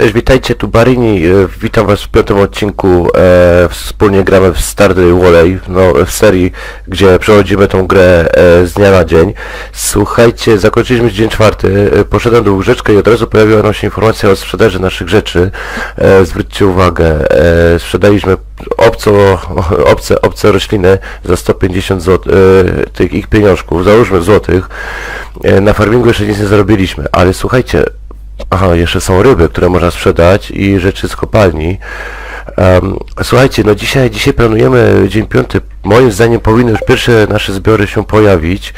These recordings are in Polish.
Cześć, witajcie, tu Barini, e, witam was w piątym odcinku, e, wspólnie gramy w Stardew Valley, no, w serii, gdzie przechodzimy tą grę e, z dnia na dzień. Słuchajcie, zakończyliśmy dzień czwarty, e, poszedłem do łóżeczka i od razu pojawiła nam się informacja o sprzedaży naszych rzeczy. E, zwróćcie uwagę, e, sprzedaliśmy obco, obce, obce rośliny za 150 zł, e, tych ich pieniążków, załóżmy złotych. E, na farmingu jeszcze nic nie zarobiliśmy, ale słuchajcie, Aha, jeszcze są ryby, które można sprzedać i rzeczy z kopalni. Em, słuchajcie, no dzisiaj, dzisiaj planujemy dzień piąty. Moim zdaniem powinny już pierwsze nasze zbiory się pojawić.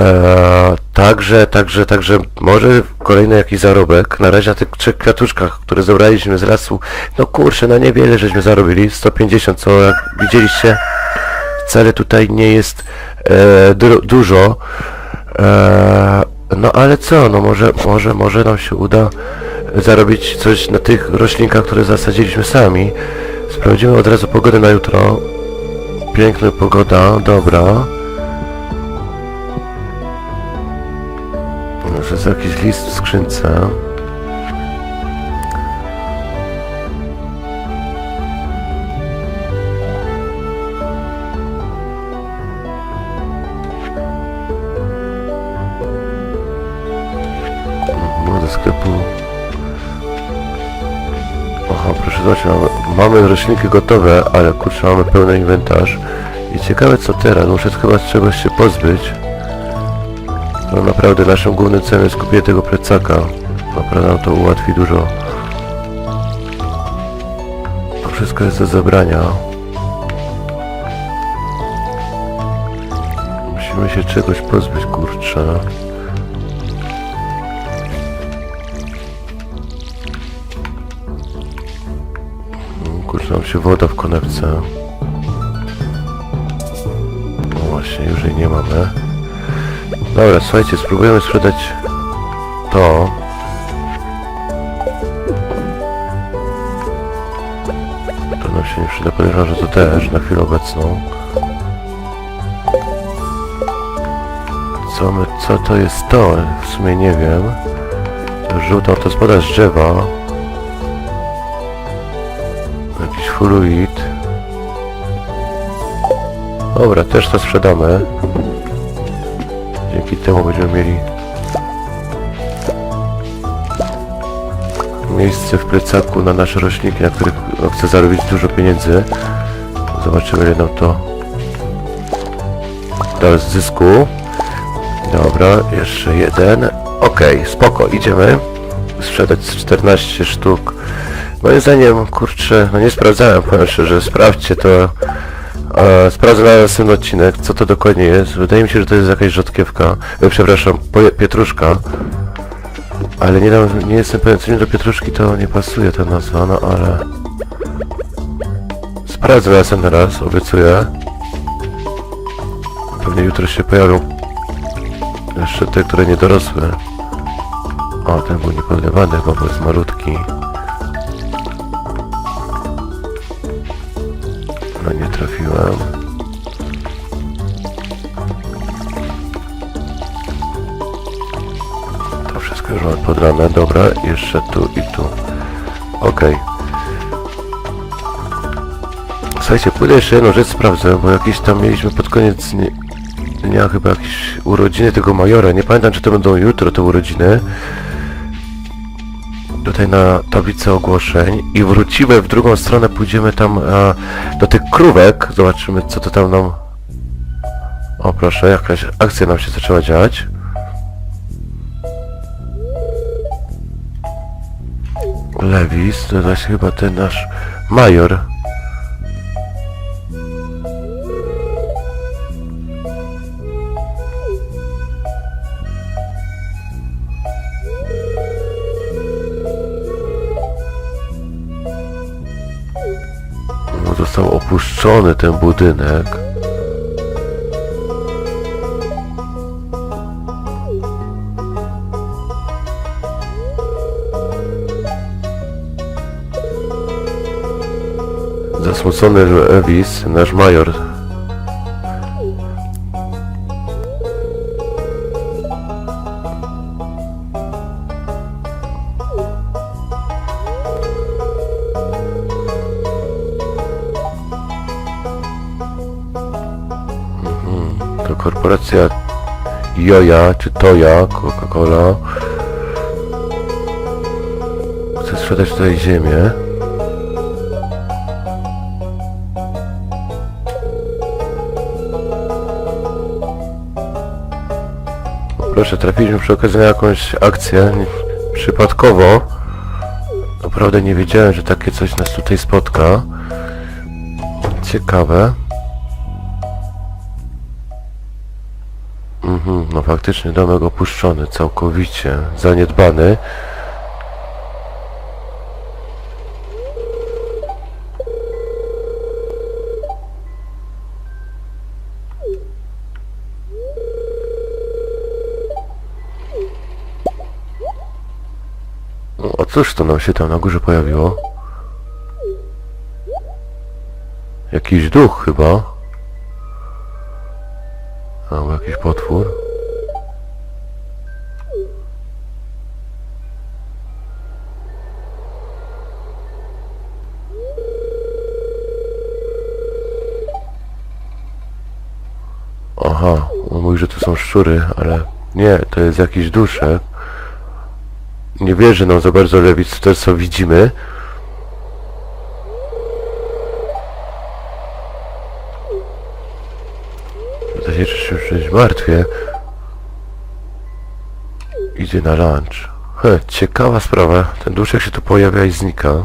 E, także, także, także może kolejny jakiś zarobek. Na razie na tych trzech kwiatuszkach, które zebraliśmy z lasu, no kurczę, no niewiele żeśmy zarobili. 150, co jak widzieliście, wcale tutaj nie jest e, du- dużo. E, no ale co, no może, może, może nam się uda zarobić coś na tych roślinkach, które zasadziliśmy sami. Sprawdzimy od razu pogodę na jutro. Piękna pogoda, dobra. Może jest jakiś list w skrzynce. Zobaczyć, mamy, roślinki gotowe, ale kurczę, mamy pełny inwentarz. I ciekawe co teraz, muszę chyba czegoś się pozbyć. No naprawdę naszym głównym celem jest kupienie tego plecaka. Naprawdę nam to ułatwi dużo. To wszystko jest do zabrania. Musimy się czegoś pozbyć, kurczę. Woda w konewce. No właśnie, już jej nie mamy. Dobra, słuchajcie, spróbujemy sprzedać to. To nam się nie przyda, podejrzewam, że to też na chwilę obecną. Co my, co to jest to? W sumie nie wiem. Żółtą to spada z drzewa. Fluid. Dobra, też to sprzedamy. Dzięki temu będziemy mieli miejsce w plecaku na nasze roślinki, na których chcę zarobić dużo pieniędzy. Zobaczymy ile nam to da z zysku. Dobra, jeszcze jeden. Okej, spoko, idziemy sprzedać z 14 sztuk. Moim zdaniem, kurczę, no nie sprawdzałem, powiem szczerze, sprawdźcie to. E, sprawdzę na następny odcinek, co to dokładnie jest. Wydaje mi się, że to jest jakaś rzodkiewka, e, przepraszam, pietruszka. Ale nie, dam, nie jestem pewien, co mi do pietruszki to nie pasuje ta nazwa, no ale... Sprawdzę na następny raz, obiecuję. Pewnie jutro się pojawią jeszcze te, które nie dorosły. O, ten był niepodlewany, bo jest malutki. No nie trafiłem. To wszystko już mamy podlane. Dobra, jeszcze tu i tu. Okej. Słuchajcie, pójdę jeszcze jedną rzecz sprawdzę, bo jakieś tam mieliśmy pod koniec dni- dnia chyba jakieś urodziny tego majora. Nie pamiętam, czy to będą jutro te urodziny. Tutaj na tablicę ogłoszeń i wrócimy w drugą stronę, pójdziemy tam do tych krówek. Zobaczymy, co to tam nam... O proszę, jakaś akcja nam się zaczęła dziać. Lewis, to jest chyba ten nasz major. Opuszczony ten budynek. Zasmucony Lewis, nasz major, Joja, czy Toja, Coca-Cola. Chce sprzedać tutaj ziemię. Proszę, trafiliśmy przy okazji na jakąś akcję. Przypadkowo. Naprawdę nie wiedziałem, że takie coś nas tutaj spotka. Ciekawe. Faktycznie domek opuszczony, całkowicie zaniedbany. No, a cóż to nam się tam na górze pojawiło? Jakiś duch chyba. Albo jakiś potwór. Aha, on mówi, że to są szczury, ale nie, to jest jakiś duszek. Nie wierzy nam za bardzo lewic to, co widzimy. Zdaje się, już martwie. Idzie na lunch. He, ciekawa sprawa. Ten duszek się tu pojawia i znika.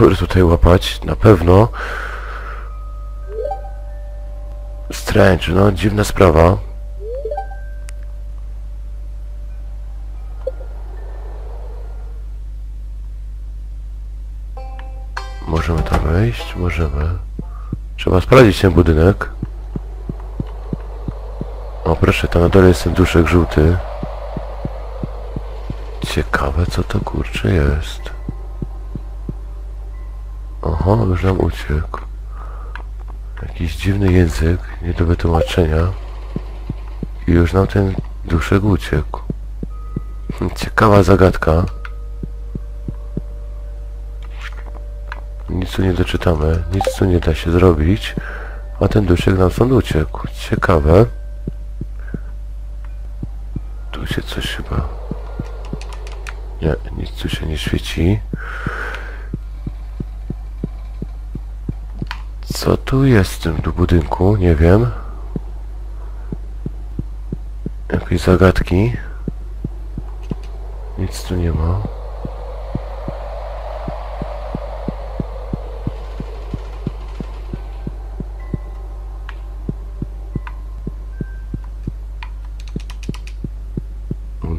Szczury tutaj łapać, na pewno. Strange, no dziwna sprawa. Możemy tam wejść? Możemy. Trzeba sprawdzić ten budynek. O proszę, tam na dole jest ten duszek żółty. Ciekawe co to kurczę jest. Oho, już nam uciekł. Jakiś dziwny język, nie do wytłumaczenia. I już nam ten duszek uciekł. Ciekawa zagadka. Nic tu nie doczytamy, nic tu nie da się zrobić. A ten duszek nam stąd uciekł. Ciekawe. Tu się coś chyba... Nie, nic tu się nie świeci. Co tu jest w tym budynku? Nie wiem. Jakieś zagadki. Nic tu nie ma.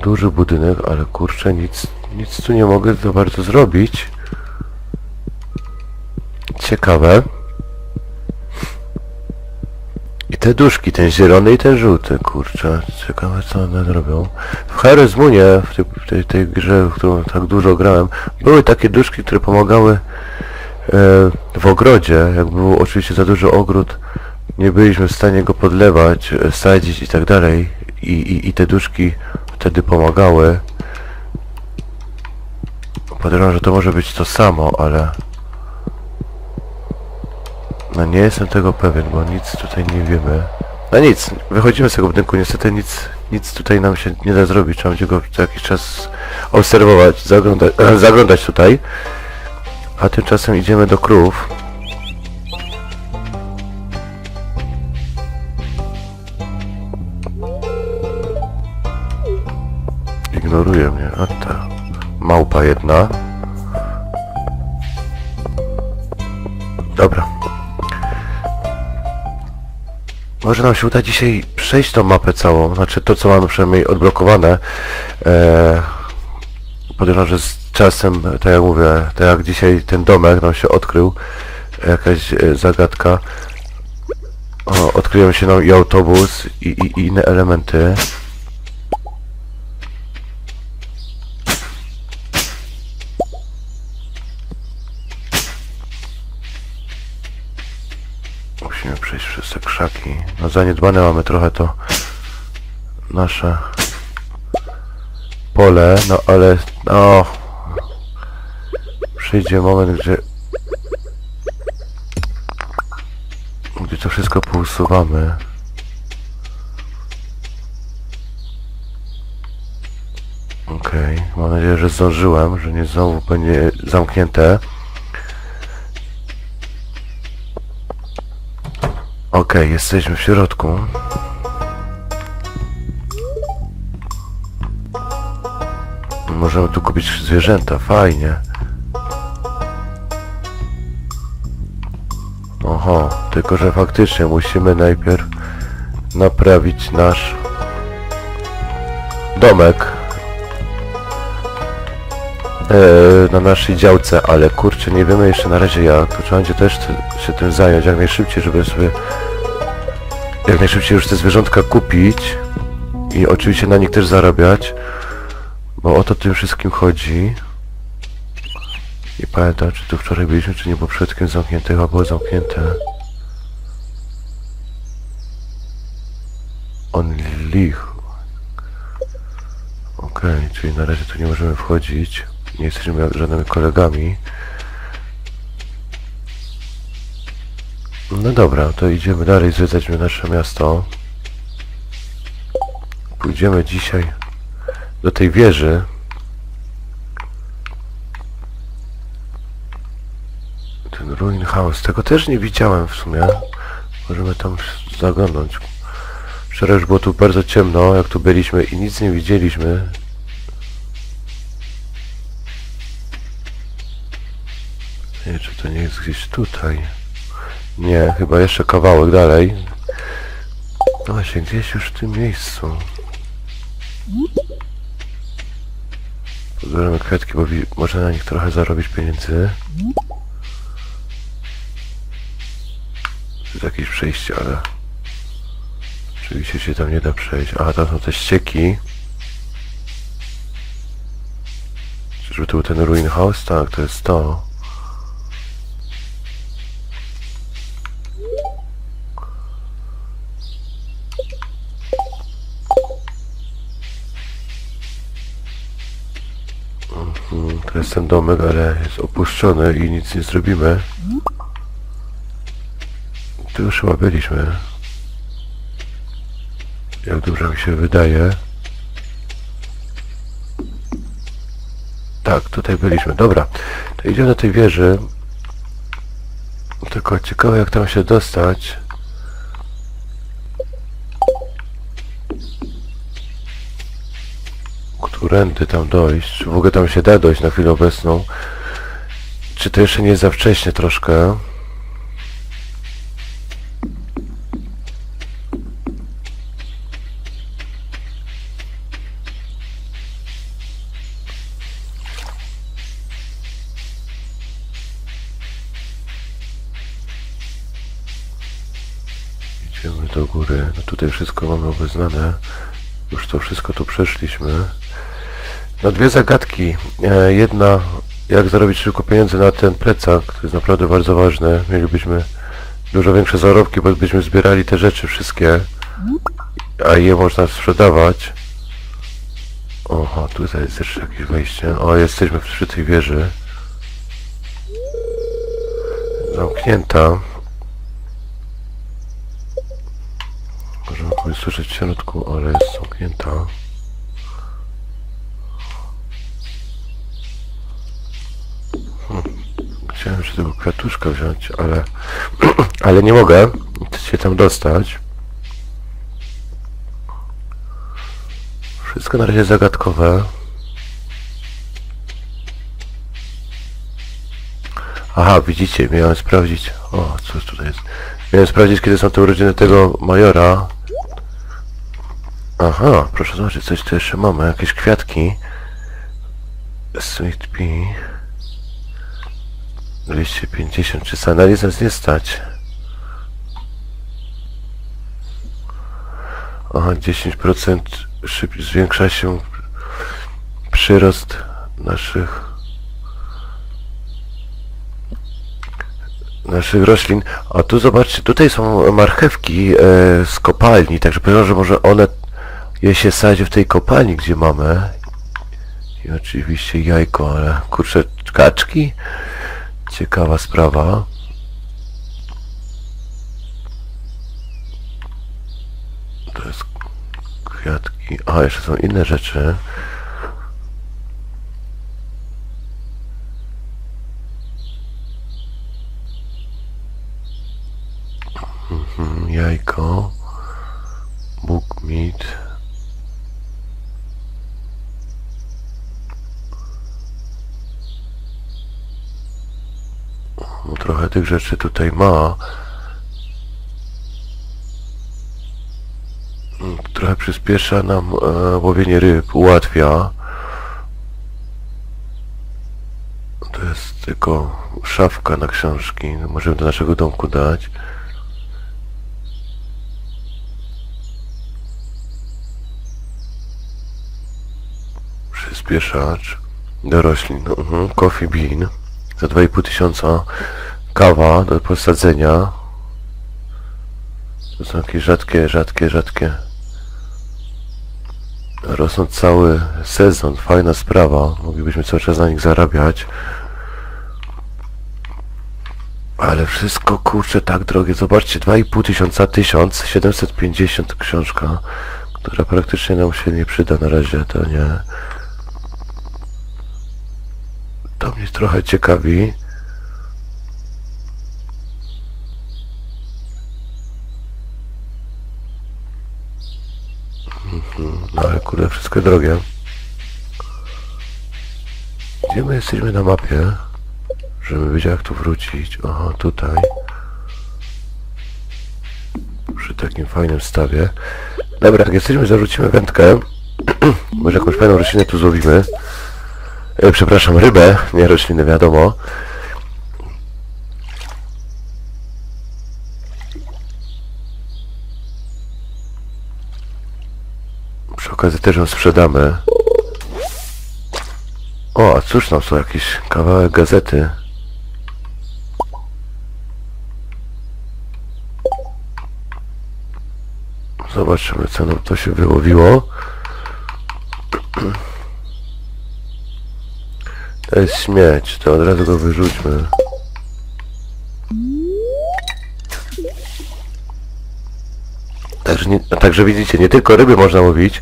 Duży budynek, ale kurczę, nic, nic tu nie mogę za bardzo zrobić. Ciekawe. Te duszki, ten zielony i ten żółty, kurczę, ciekawe co one robią. W Moonie, w tej, tej, tej grze, w którą tak dużo grałem, były takie duszki, które pomagały e, w ogrodzie, jak był oczywiście za duży ogród, nie byliśmy w stanie go podlewać, e, sadzić i tak dalej i, i, i te duszki wtedy pomagały. Podejrzewam, że to może być to samo, ale... No nie jestem tego pewien, bo nic tutaj nie wiemy. No nic, wychodzimy z tego budynku, niestety nic, nic tutaj nam się nie da zrobić, trzeba będzie go co jakiś czas obserwować, zaglądać, zaglądać tutaj. A tymczasem idziemy do krów. Ignoruje mnie, a ta małpa jedna. Dobra. Może nam się uda dzisiaj przejść tą mapę całą, znaczy to co mamy przynajmniej odblokowane. Eee, podejrzewam, że z czasem, tak jak mówię, tak jak dzisiaj ten domek nam się odkrył, jakaś e, zagadka. O, odkryłem się nam i autobus i, i, i inne elementy. Musimy przejść przez te krzaki. No zaniedbane mamy trochę to nasze pole, no ale no przyjdzie moment, gdzie... Gdzie to wszystko pousuwamy. Okej, mam nadzieję, że zdążyłem, że nie znowu będzie zamknięte. Okej, jesteśmy w środku. Możemy tu kupić zwierzęta, fajnie. Oho, tylko że faktycznie musimy najpierw naprawić nasz domek na naszej działce, ale kurczę, nie wiemy jeszcze na razie jak, to trzeba będzie też się tym zająć jak najszybciej, żeby sobie jak najszybciej już te zwierzątka kupić i oczywiście na nich też zarabiać, bo o to tym wszystkim chodzi. Nie pamiętam, czy tu wczoraj byliśmy, czy nie, bo przed zamknięte, chyba było zamknięte. On lich. Okej, czyli na razie tu nie możemy wchodzić. Nie jesteśmy żadnymi kolegami. No dobra, to idziemy dalej zwiedzać nasze miasto. Pójdziemy dzisiaj do tej wieży. Ten Ruin House, tego też nie widziałem w sumie. Możemy tam zaglądnąć. Wczoraj już było tu bardzo ciemno, jak tu byliśmy i nic nie widzieliśmy. Nie, czy to nie jest gdzieś tutaj? Nie, chyba jeszcze kawałek dalej. No właśnie, gdzieś już w tym miejscu. Pozbieramy kwiatki, bo można na nich trochę zarobić pieniędzy. Tu jest jakieś przejście, ale... Oczywiście się tam nie da przejść. A, tam są te ścieki. Czyżby to był ten Ruin House? Tak, to jest to. Mhm, to jest ten domek, ale jest opuszczony i nic nie zrobimy. Tu już chyba byliśmy. Jak dobrze mi się wydaje. Tak, tutaj byliśmy. Dobra, to idziemy do tej wieży. Tylko ciekawe jak tam się dostać. Którędy tam dojść? Czy w ogóle tam się da dojść na chwilę obecną? Czy to jeszcze nie jest za wcześnie troszkę? Idziemy do góry. No tutaj wszystko mamy obeznane. Już to wszystko tu przeszliśmy. No dwie zagadki. E, jedna, jak zarobić szybko pieniądze na ten plecak, to jest naprawdę bardzo ważne. Mielibyśmy dużo większe zarobki, bo byśmy zbierali te rzeczy wszystkie, a je można sprzedawać. Oho, tutaj jest jeszcze jakieś wejście. O, jesteśmy przy tej wieży. Zamknięta. Możemy kogoś słyszeć w środku, ale jest zamknięta. Hmm. Chciałem jeszcze tego kwiatuszka wziąć, ale... ale nie mogę się tam dostać. Wszystko na razie zagadkowe. Aha, widzicie, miałem sprawdzić. O, cóż tutaj jest? Miałem sprawdzić, kiedy są te urodziny tego majora. Aha, proszę zobaczyć, coś tu jeszcze mamy. Jakieś kwiatki. Sweet pea. 250, czy za analizę nie stać? Aha, 10% szybciej zwiększa się przyrost naszych naszych roślin. A tu zobaczcie, tutaj są marchewki e, z kopalni, także powiedział, że może one je się sadzi w tej kopalni, gdzie mamy. I oczywiście jajko, ale kurczę, Kaczki? Ciekawa sprawa. To jest kwiatki. A, jeszcze są inne rzeczy. Mhm, jajko. Bóg meat. No, trochę tych rzeczy tutaj ma. Mm, Trochę przyspiesza nam e, łowienie ryb, ułatwia. To jest tylko szafka na książki. Możemy do naszego domku dać. Przyspieszacz do roślin. Mhm. Coffee bean za 2,5 tysiąca. Kawa do posadzenia. To są jakieś rzadkie, rzadkie, rzadkie. Rosną cały sezon. Fajna sprawa. Moglibyśmy cały czas na nich zarabiać. Ale wszystko kurczę tak drogie. Zobaczcie, 2,5 tysiąca, 1750 książka, która praktycznie nam się nie przyda na razie, to nie. To mnie trochę ciekawi. Mhm, No ale kurde, wszystko drogie. Gdzie my jesteśmy na mapie? Żebym wiedział jak tu wrócić. Aha, tutaj. Przy takim fajnym stawie. Dobra, jak jesteśmy, zarzucimy wędkę. Może jakąś fajną roślinę tu złowimy. E, przepraszam, rybę, nie rośliny, wiadomo. Przy okazji też ją sprzedamy. O, a cóż tam są jakieś kawałek gazety. Zobaczymy co nam to się wyłowiło. To jest śmieć, to od razu go wyrzućmy. Także, nie, także widzicie, nie tylko ryby można łowić,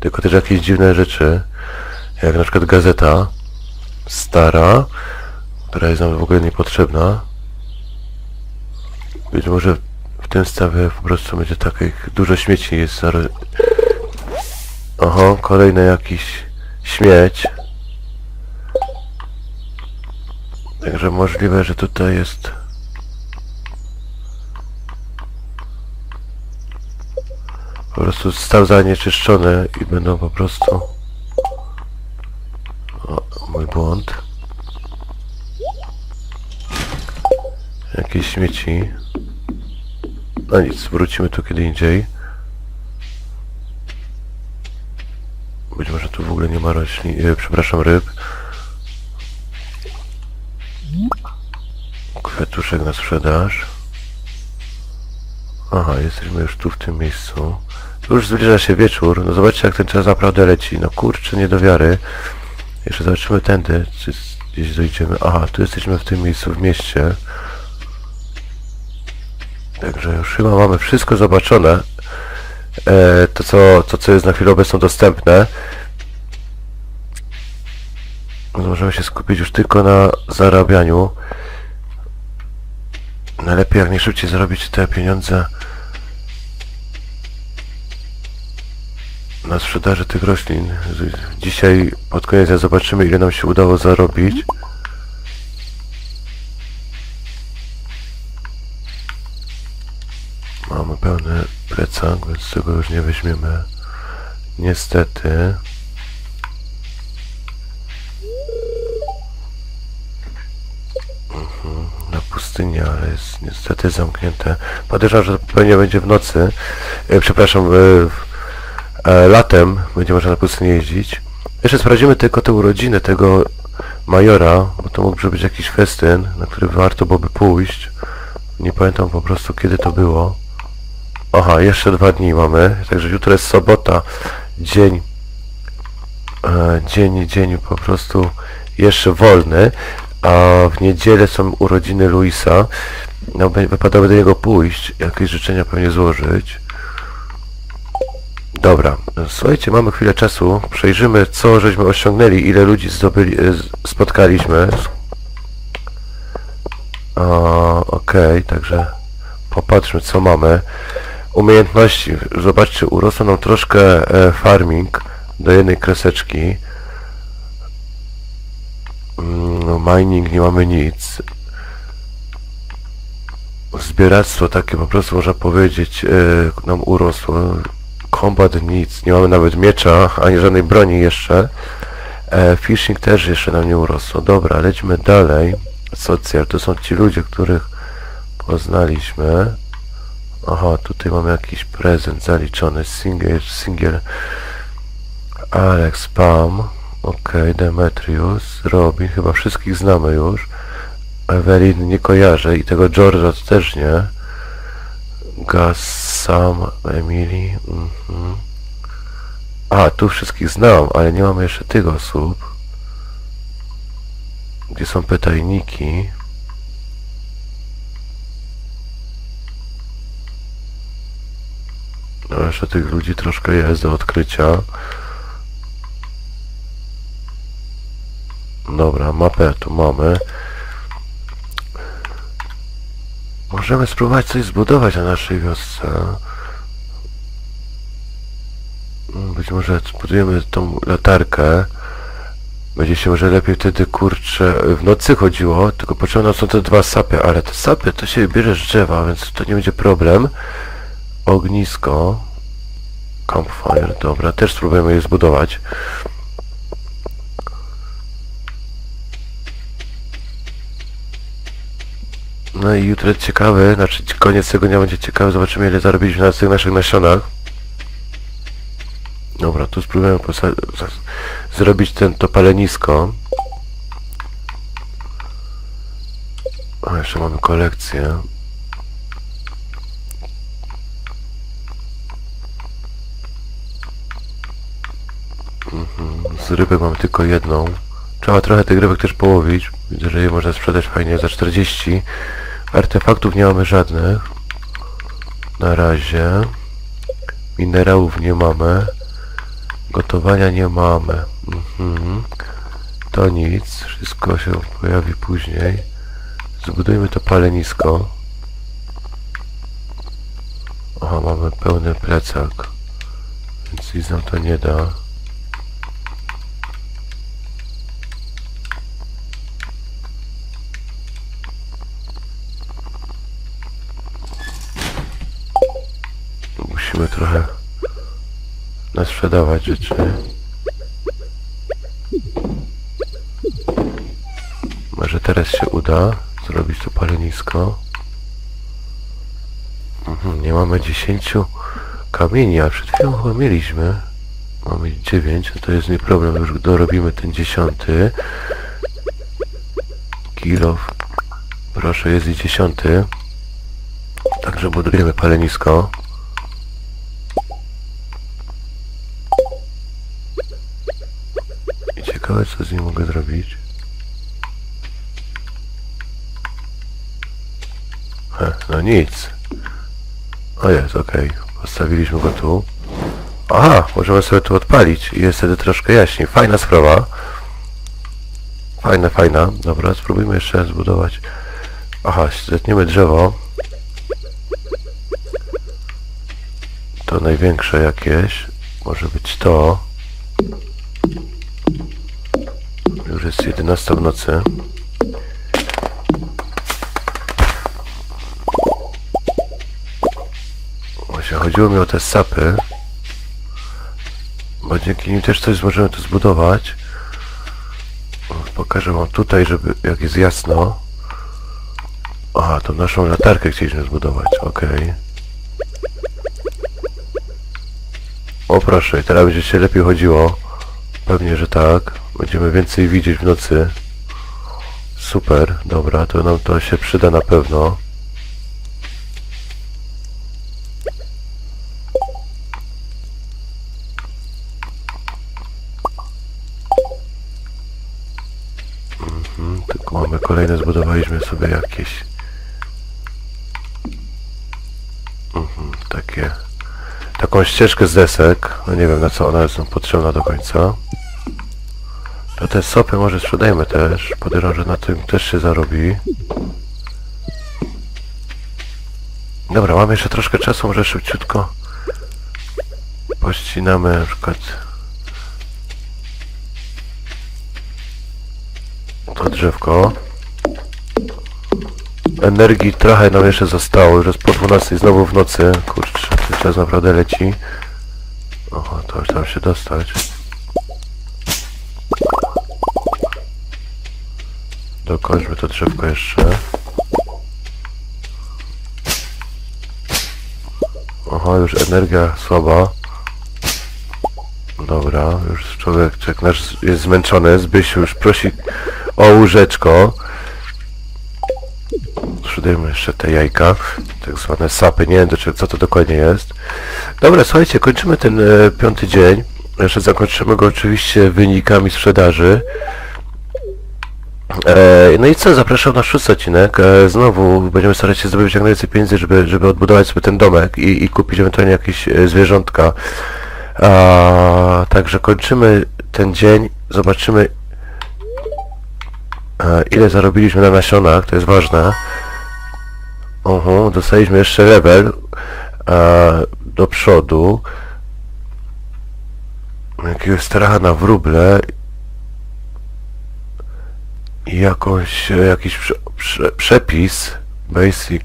tylko też jakieś dziwne rzeczy, jak na przykład gazeta stara, która jest nam w ogóle niepotrzebna. Być może w tym stawie po prostu będzie takich dużo śmieci jest. zaro- Oho, kolejny jakiś śmieć. Także możliwe, że tutaj jest po prostu stał zanieczyszczony i będą po prostu o, mój błąd. Jakieś śmieci. No nic, wrócimy tu kiedy indziej. Być może tu w ogóle nie ma roślin, e, przepraszam ryb Kwiatuszek na sprzedaż. Aha, jesteśmy już tu w tym miejscu. Już zbliża się wieczór. No zobaczcie jak ten czas naprawdę leci. No kurczę, nie do wiary. Jeszcze zobaczymy tędy, czy gdzieś dojdziemy. Aha, tu jesteśmy w tym miejscu w mieście. Także już chyba mamy wszystko zobaczone. E, to, co, to, co jest na chwilę obecną dostępne. No, Możemy się skupić już tylko na zarabianiu. Najlepiej jak najszybciej zarobić te pieniądze na sprzedaży tych roślin. Dzisiaj pod koniec zobaczymy ile nam się udało zarobić. Mamy pełny plecak, więc tego już nie weźmiemy. Niestety. na pustyni, ale jest niestety zamknięte. Podejrzewam, że pewnie będzie w nocy. E, przepraszam, e, e, latem będzie można na pustyni jeździć. Jeszcze sprawdzimy tylko te urodziny tego majora, bo to mógłby być jakiś festyn, na który warto byłoby pójść. Nie pamiętam po prostu kiedy to było. Aha, jeszcze dwa dni mamy, także jutro jest sobota, dzień, e, dzień, dzień po prostu jeszcze wolny, a w niedzielę są urodziny Luisa. No, wypadałoby do niego pójść, jakieś życzenia pewnie złożyć. Dobra, słuchajcie, mamy chwilę czasu. Przejrzymy, co żeśmy osiągnęli, ile ludzi zdobyli, e, spotkaliśmy. Okej, także popatrzmy, co mamy. Umiejętności. Zobaczcie, urosło nam troszkę e, farming do jednej kreseczki. Mm, No, mining nie mamy nic. Zbieractwo takie po prostu można powiedzieć e, nam urosło. Kombat nic, nie mamy nawet miecza, ani żadnej broni jeszcze. E, fishing też jeszcze nam nie urosło. Dobra, lećmy dalej. Socjal, to są ci ludzie, których poznaliśmy. Aha, tutaj mamy jakiś prezent zaliczony. Single, single. Alex Pam. Okej, Demetrius, Robin, chyba wszystkich znamy już. Evelyn nie kojarzę i tego George'a też nie. Gus, Sam, Emily. Mhm. A, tu wszystkich znam, ale nie mamy jeszcze tych osób. Gdzie są pytajniki? No jeszcze tych ludzi troszkę jest do odkrycia. Dobra, mapę tu mamy. Możemy spróbować coś zbudować na naszej wiosce. Być może zbudujemy tą latarkę. Będzie się może lepiej wtedy, kurczę, w nocy chodziło, tylko potrzebne są te dwa sapy, ale te sapy to się bierze z drzewa, więc to nie będzie problem. Ognisko. Campfire, dobra, też spróbujemy je zbudować. No i jutro jest ciekawy, znaczy koniec tego dnia będzie ciekawy, zobaczymy ile zarobiliśmy na tych naszych nasionach. Dobra, tu spróbujemy zrobić ten, to palenisko. A jeszcze mamy kolekcję. Mhm, z rybek mamy tylko jedną. Trzeba trochę tych rybek też połowić. Widzę, że je można sprzedać fajnie za 40. Artefaktów nie mamy żadnych. Na razie. Minerałów nie mamy. Gotowania nie mamy. Mhm. To nic. Wszystko się pojawi później. Zbudujmy to palenisko. Aha, mamy pełny plecak. Więc nic nam to nie da. Musimy trochę nasprzedawać rzeczy. Może teraz się uda zrobić to palenisko. Mhm, nie mamy 10 kamieni, a przed chwilą chyba mieliśmy. Mamy 9, no to jest nie problem, już dorobimy ten dziesiąty. Kilo. Proszę, jest i dziesiąty. Także budujemy palenisko. I co z nim mogę zrobić. He, no nic. O jest, okej. Postawiliśmy go tu. Aha, możemy sobie tu odpalić i jest wtedy troszkę jaśniej. Fajna sprawa. Fajna, fajna. Dobra, spróbujmy jeszcze zbudować. Aha, zetniemy drzewo. To największe jakieś. Może być to. Już jest 11 w nocy. Właśnie chodziło mi o te sapy. Bo dzięki nim też coś możemy tu zbudować. Pokażę wam tutaj, żeby jak jest jasno. Aha, tą naszą latarkę chcieliśmy zbudować, okej. O proszę, teraz będzie się lepiej chodziło. Pewnie, że tak. Będziemy więcej widzieć w nocy. Super, dobra, to nam to się przyda na pewno. kolejne zbudowaliśmy sobie jakieś. Mhm, takie. Taką ścieżkę z desek. No nie wiem na co one są potrzebne do końca. Te sopy może sprzedajmy też. Podejrzewam, że na tym też się zarobi. Dobra, mamy jeszcze troszkę czasu, może szybciutko pościnamy na przykład to drzewko. Energii trochę nam jeszcze zostało, już jest po 12 znowu w nocy. Kurczę, ten czas naprawdę leci. Oho, to już tam się dostać. Dokończmy to drzewko jeszcze. Oho, już energia słaba. Dobra, już człowiek czek nasz jest zmęczony. Zbysiu już prosi o łóżeczko. Sprzedajmy jeszcze te jajka, tak zwane sapy, nie wiem co to dokładnie jest. Dobra, słuchajcie, kończymy ten e, piąty dzień. Jeszcze zakończymy go oczywiście wynikami sprzedaży. E, no i co, zapraszam na szósty odcinek. E, znowu będziemy starać się zdobyć jak najwięcej pieniędzy, żeby, żeby odbudować sobie ten domek i, i kupić ewentualnie jakieś e, zwierzątka. A, także kończymy ten dzień, zobaczymy ile zarobiliśmy na nasionach, to jest ważne. Oho, dostaliśmy jeszcze level e, do przodu. Jakiegoś stracha na wróble jakąś, e, jakiś prze, prze, przepis basic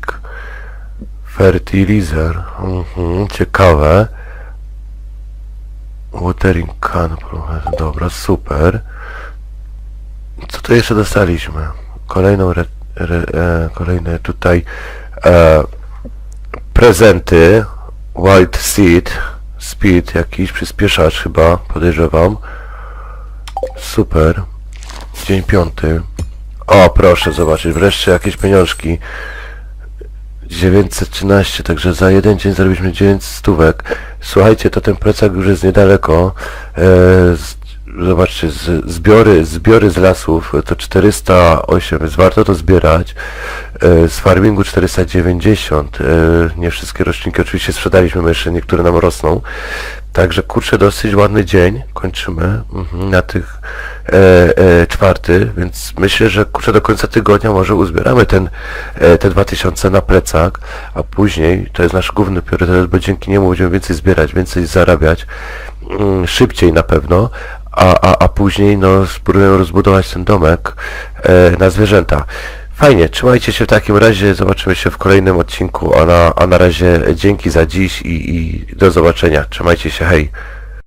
fertilizer. Mhm, ciekawe. Watering can dobra, super. Co tu jeszcze dostaliśmy? Kolejną re, re, e, kolejne tutaj e, prezenty. Wild seed speed jakiś przyspieszacz chyba podejrzewam. Super. Dzień piąty. O, proszę zobaczyć, wreszcie jakieś pieniążki. 913, także za jeden dzień zarobiliśmy 9 stówek. Słuchajcie, to ten plecak już jest niedaleko. E, zobaczcie, z, zbiory, zbiory z lasów to 408, więc warto to zbierać. E, z farmingu 490. E, nie wszystkie roślinki oczywiście sprzedaliśmy, bo jeszcze niektóre nam rosną. Także kurczę, dosyć ładny dzień. Kończymy mhm, na tych e, e, czwarty, więc myślę, że kurczę do końca tygodnia może uzbieramy ten, e, te 2000 na plecak, a później to jest nasz główny priorytet, bo dzięki niemu będziemy więcej zbierać, więcej zarabiać, mm, szybciej na pewno, a, a, a później no spróbujemy rozbudować ten domek e, na zwierzęta. Fajnie, trzymajcie się w takim razie, zobaczymy się w kolejnym odcinku, a na, a na razie dzięki za dziś i, i do zobaczenia. Trzymajcie się, hej.